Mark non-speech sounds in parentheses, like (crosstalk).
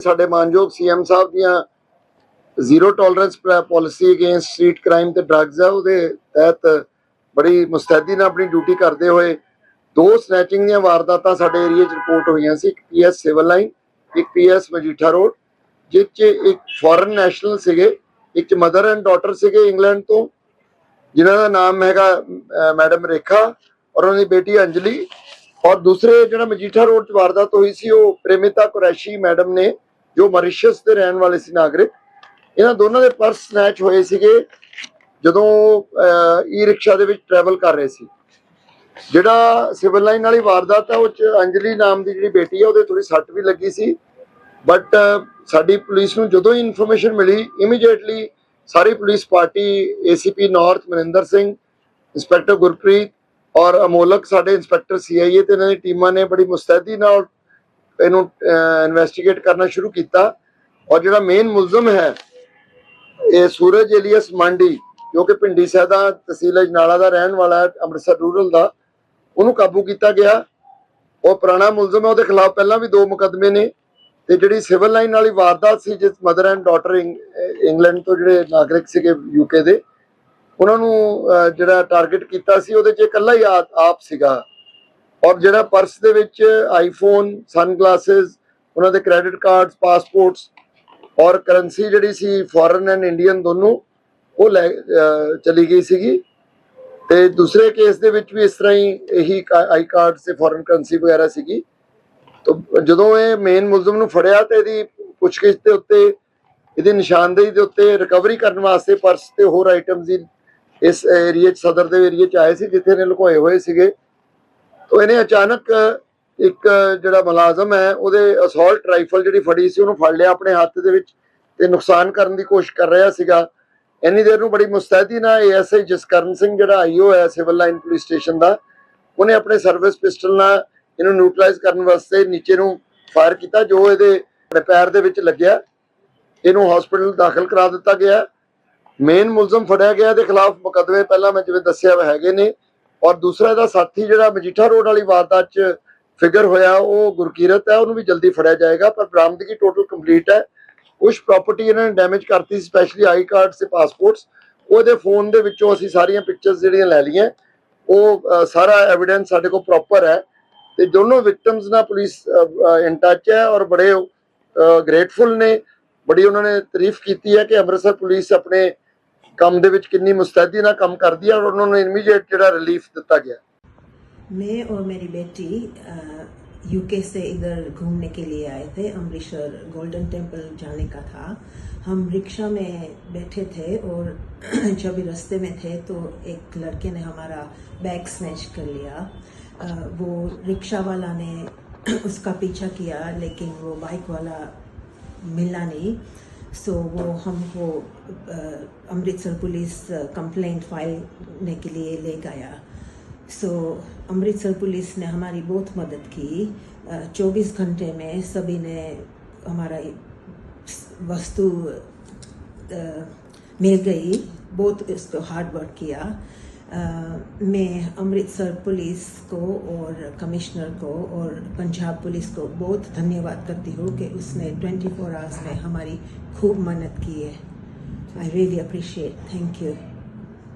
ਸਾਡੇ ਮਾਨਯੋਗ ਸੀਐਮ ਸਾਹਿਬ ਦੀਆਂ zero tolerance policy against street crime ਤੇ ਡਰੱਗਸ ਆ, ਉਹਦੇ ਤਹਿਤ ਬੜੀ ਮੁਸਤੈਦੀ ਨਾਲ ਆਪਣੀ ਡਿਊਟੀ ਕਰਦੇ ਹੋਏ ਦੋ ਸਨੈਚਿੰਗ ਦੀਆਂ ਵਾਰਦਾਤਾਂ ਸਾਡੇ ਏਰੀਆ 'ਚ ਰਿਪੋਰਟ ਹੋਈਆਂ ਸੀ, ਇੱਕ ਪੀਐਸ ਸਿਵਲ ਲਾਈਨ ਇੱਕ ਪੀਐਸ ਮਜੀਠਾ ਰੋਡ ਜਿਸ 'ਚ ਇੱਕ ਫੋਰਨ ਨੈਸ਼ਨਲ ਸੀਗੇ, ਇੱਕ ਮਦਰ ਐਂਡ ਡਾਟਰ ਸੀਗੇ ਇੰਗਲੈਂਡ ਤੋਂ, ਜਿਨ੍ਹਾਂ ਦਾ ਨਾਮ ਹੈਗਾ ਮੈਡਮ ਰੇਖਾ ਔਰ ਉਹਨਾਂ ਦੀ ਬੇਟੀ ਅੰਜਲੀ ਔਰ ਦੂਸਰੇ ਜਿਹੜਾ ਮਜੀਠਾ ਰੋਡ 'ਚ ਵਾਰਦਾਤ ਹੋਈ ਸੀ, ਉਹ ਪ੍ਰੇਮਿਤਾ ਕੁਰੈਸ਼ੀ ਮੈਡਮ ਨੇ ਜੋ ਮੌਰੀਸ਼ੀਅਸ ਦੇ ਰਹਿਣ ਵਾਲੇ ਸੀ ਨਾਗਰਿਕ, ਇਹਨਾਂ ਦੋਨਾਂ ਦੇ ਪਰਸ ਸਨੈਚ ਹੋਏ ਸੀਗੇ ਜਦੋਂ ਈ ਰਿਕਸ਼ਾ ਦੇ ਵਿੱਚ ਟਰੈਵਲ ਕਰ ਰਹੇ ਸੀ। ਜਿਹੜਾ ਸਿਵਲ ਲਾਈਨ ਵਾਲੀ ਵਾਰਦਾਤ ਹੈ ਉਹ ਚ ਅੰਜਲੀ ਨਾਮ ਦੀ ਜਿਹੜੀ ਬੇਟੀ ਹੈ ਉਹਦੇ ਥੋੜੀ ਸੱਟ ਵੀ ਲੱਗੀ ਸੀ। ਬਟ ਸਾਡੀ ਪੁਲਿਸ ਨੂੰ ਜਦੋਂ ਹੀ ਇਨਫੋਰਮੇਸ਼ਨ ਮਿਲੀ ਇਮੀਡੀਏਟਲੀ ਸਾਰੀ police party ACP north Maninder Singh inspector Gurpreet ਔਰ ਅਮੋਲਕ, ਸਾਡੇ ਇੰਸਪੈਕਟਰ ਸੀਆਈਏ ਤੇ ਇਹਨਾਂ ਦੀ ਟੀਮਾਂ ਨੇ ਬੜੀ ਮੁਸਤੈਦੀ ਨਾਲ ਇਹਨੂੰ ਇਨਵੈਸਟੀਗੇਟ ਕਰਨਾ ਸ਼ੁਰੂ ਕੀਤਾ। ਔਰ ਜਿਹੜਾ ਮੇਨ ਮੁਲਜ਼ਮ ਹੈ, ਇਹ ਸੂਰਜ ਏਲੀਅਸ ਮੰਡੀ, ਜੋ ਕਿ ਪਿੰਡੀ ਸੈਦਾ ਤਹਿਸੀਲ ਅਜਨਾਲਾ ਦਾ ਰਹਿਣ ਵਾਲਾ ਹੈ, ਅੰਮ੍ਰਿਤਸਰ ਰੂਰਲ ਦਾ, ਉਹਨੂੰ ਕਾਬੂ ਕੀਤਾ ਗਿਆ। ਉਹ ਪੁਰਾਣਾ ਮੁਲਜ਼ਮ ਹੈ, ਉਹਦੇ ਖਿਲਾਫ ਪਹਿਲਾਂ ਵੀ ਦੋ ਮੁਕੱਦਮੇ ਨੇ। ਤੇ ਜਿਹੜੀ ਸਿਵਲ ਲਾਈਨ ਵਾਲੀ ਵਾਰਦਾਤ ਸੀ, ਜਿਸ ਮਦਰ ਐਂਡ ਡਾਟਰ ਇੰਗਲੈਂਡ ਤੋਂ ਜਿਹੜੇ ਨਾਗਰਿਕ ਸੀਗੇ ਯੂਕੇ ਦੇ, ਉਹਨਾਂ ਨੂੰ ਜਿਹੜਾ ਟਾਰਗੇਟ ਕੀਤਾ ਸੀ, ਉਹਦੇ 'ਚ ਇਕੱਲਾ ਹੀ ਆਪ ਸੀਗਾ। ਔਰ ਜਿਹੜਾ ਪਰਸ ਦੇ ਵਿੱਚ ਆਈਫੋਨ ਸਨਗਲਾਸਸ ਉਹਨਾਂ ਦੇ ਕ੍ਰੈਡਿਟ ਕਾਰਡਸ ਪਾਸਪੋਰਟਸ ਔਰ ਕਰੰਸੀ ਜਿਹੜੀ ਸੀ ਫੋਰਨ ਐਂਡ ਇੰਡੀਅਨ ਦੋਨੋਂ, ਉਹ ਲੈ ਚਲੀ ਗਈ ਸੀਗੀ। ਤੇ ਦੂਸਰੇ ਕੇਸ ਦੇ ਵਿੱਚ ਵੀ ਇਸ ਤਰ੍ਹਾਂ ਹੀ ਇਹੀ ਆਈ ਕਾਰਡ ਤੇ ਫੋਰਨ ਕਰੰਸੀ ਵਗੈਰਾ ਸੀਗੀ। ਤਾਂ, ਜਦੋਂ ਇਹ ਮੇਨ ਮੁਲਜ਼ਮ ਨੂੰ ਫੜਿਆ ਤੇ ਇਹਦੀ ਪੁੱਛਗਿੱਛ ਦੇ ਉੱਤੇ, ਇਹਦੀ ਨਿਸ਼ਾਨਦੇਹੀ ਦੇ ਉੱਤੇ ਰਿਕਵਰੀ ਕਰਨ ਵਾਸਤੇ ਪਰਸ ਤੇ ਹੋਰ ਆਈਟਮਸ ਦੀ ਇਸ ਏਰੀਏ ਸਦਰ ਦੇ ਏਰੀਏ 'ਚ ਆਏ ਸੀ, ਜਿੱਥੇ ਨੇ ਲੁਕੋਏ ਹੋਏ ਸੀਗੇ। ਤਾਂ ਇਹਨੇ ਅਚਾਨਕ ਇੱਕ ਜਿਹੜਾ ਮੁਲਾਜ਼ਮ ਹੈ, ਉਹਦੇ ਅਸੌਲਟ ਰਾਈਫਲ ਜਿਹੜੀ ਫੜੀ ਸੀ, ਉਹਨੂੰ ਫੜ ਲਿਆ ਆਪਣੇ ਹੱਥ ਦੇ ਵਿੱਚ ਤੇ ਨੁਕਸਾਨ ਕਰਨ ਦੀ ਕੋਸ਼ਿਸ਼ ਕਰ ਰਿਹਾ ਸੀਗਾ। ਇੰਨੀ ਦੇਰ ਨੂੰ ਬੜੀ ਮੁਸਤੈਦੀ ਨਾਲ ਏਐਸਆਈ ਜਸਕਰਨ ਸਿੰਘ ਜਿਹੜਾ ਆਈਓ ਹੈ ਸਿਵਲ ਲਾਈਨ ਪੁਲਿਸ ਸਟੇਸ਼ਨ ਦਾ, ਉਹਨੇ ਆਪਣੇ ਸਰਵਿਸ ਪਿਸਟਲ ਨਾਲ ਇਹਨੂੰ ਨਿਊਟਰਲਾਈਜ਼ ਕਰਨ ਵਾਸਤੇ ਨੀਚੇ ਨੂੰ ਫਾਇਰ ਕੀਤਾ, ਜੋ ਇਹਦੇ ਪੈਰ ਦੇ ਵਿੱਚ ਲੱਗਿਆ। ਇਹਨੂੰ ਹਸਪੀਟਲ ਦਾਖਲ ਕਰਾ ਦਿੱਤਾ ਗਿਆ। ਮੇਨ ਮੁਲਜ਼ਮ ਫੜਿਆ ਗਿਆ ਦੇ ਖਿਲਾਫ ਮੁਕੱਦਮੇ ਪਹਿਲਾਂ ਮੈਂ ਜਿਵੇਂ ਦੱਸਿਆ, ਹੈਗੇ ਨੇ। ਔਰ ਦੂਸਰਾ ਇਹਦਾ ਸਾਥੀ ਜਿਹੜਾ ਮਜੀਠਾ ਰੋਡ ਵਾਲੀ ਵਾਰਦਾਤ 'ਚ ਫਿਗਰ ਹੋਇਆ, ਉਹ ਗੁਰਕੀਰਤ ਹੈ, ਉਹਨੂੰ ਵੀ ਜਲਦੀ ਫੜਿਆ ਜਾਏਗਾ, ਪਰ ਬਰਾਮਦਗੀ ਟੋਟਲ ਕੰਪਲੀਟ ਹੈ। ਕੁਝ ਪ੍ਰਾਪਰਟੀ ਇਹਨਾਂ ਨੇ ਡੈਮੇਜ ਕਰਤੀ ਸਪੈਸ਼ਲੀ ਆਈ ਕਾਰਡ ਤੇ ਪਾਸਪੋਰਟਸ ਉਹਦੇ ਫੋਨ ਦੇ ਵਿੱਚੋਂ ਅਸੀਂ ਸਾਰੀਆਂ ਪਿਕਚਰਸ ਜਿਹੜੀਆਂ ਲੈ ਲਈਆਂ। ਉਹ ਸਾਰਾ ਐਵੀਡੈਂਸ ਸਾਡੇ ਕੋਲ ਪ੍ਰੋਪਰ ਹੈ। ਤੇ ਦੋਨੋਂ ਵਿਕਟਮਸ ਨਾਲ ਪੁਲਿਸ ਇਨ ਟੱਚ ਹੈ ਔਰ ਬੜੇ ਗ੍ਰੇਟਫੁਲ ਨੇ। ਬੜੀ ਉਹਨਾਂ ਨੇ ਤਾਰੀਫ ਕੀਤੀ ਹੈ ਕਿ ਅੰਮ੍ਰਿਤਸਰ ਪੁਲਿਸ ਆਪਣੇ ਕੰਮ ਦੇ ਵਿੱਚ ਕਿੰਨੀ ਮੁਸਤੈਦੀ ਨਾਲ ਕੰਮ ਕਰਦੀ ਹੈ ਔਰ ਉਹਨਾਂ ਨੂੰ ਇਮੀਡੀਏਟ ਜਿਹੜਾ ਰਿਲੀਫ ਦਿੱਤਾ ਗਿਆ मैं और मेरी बेटी यूके से इधर घूमने के लिए आए थे अमृतसर गोल्डन टेम्पल जाने का था हम रिक्शा में बैठे थे और (clears throat) जब रास्ते में थे तो एक लड़के ने हमारा बैग स्नैच कर लिया अ, वो रिक्शा वाला ने (clears throat) उसका पीछा किया लेकिन वो बाइक वाला मिला नहीं सो so, वो हमको अमृतसर पुलिस कंप्लेंट फ़ाइल के लिए ले गया सो so, अमृतसर पुलिस ने हमारी बहुत मदद की। चौबीस घंटे में सभी ने हमारा वस्तु मिल गई। बहुत इसको हार्ड वर्क किया। मैं अमृतसर पुलिस को और कमिश्नर को और पंजाब पुलिस को बहुत धन्यवाद करती हूँ कि उसने 24 फोर आवर्स में हमारी खूब मदद की है। I really appreciate thank you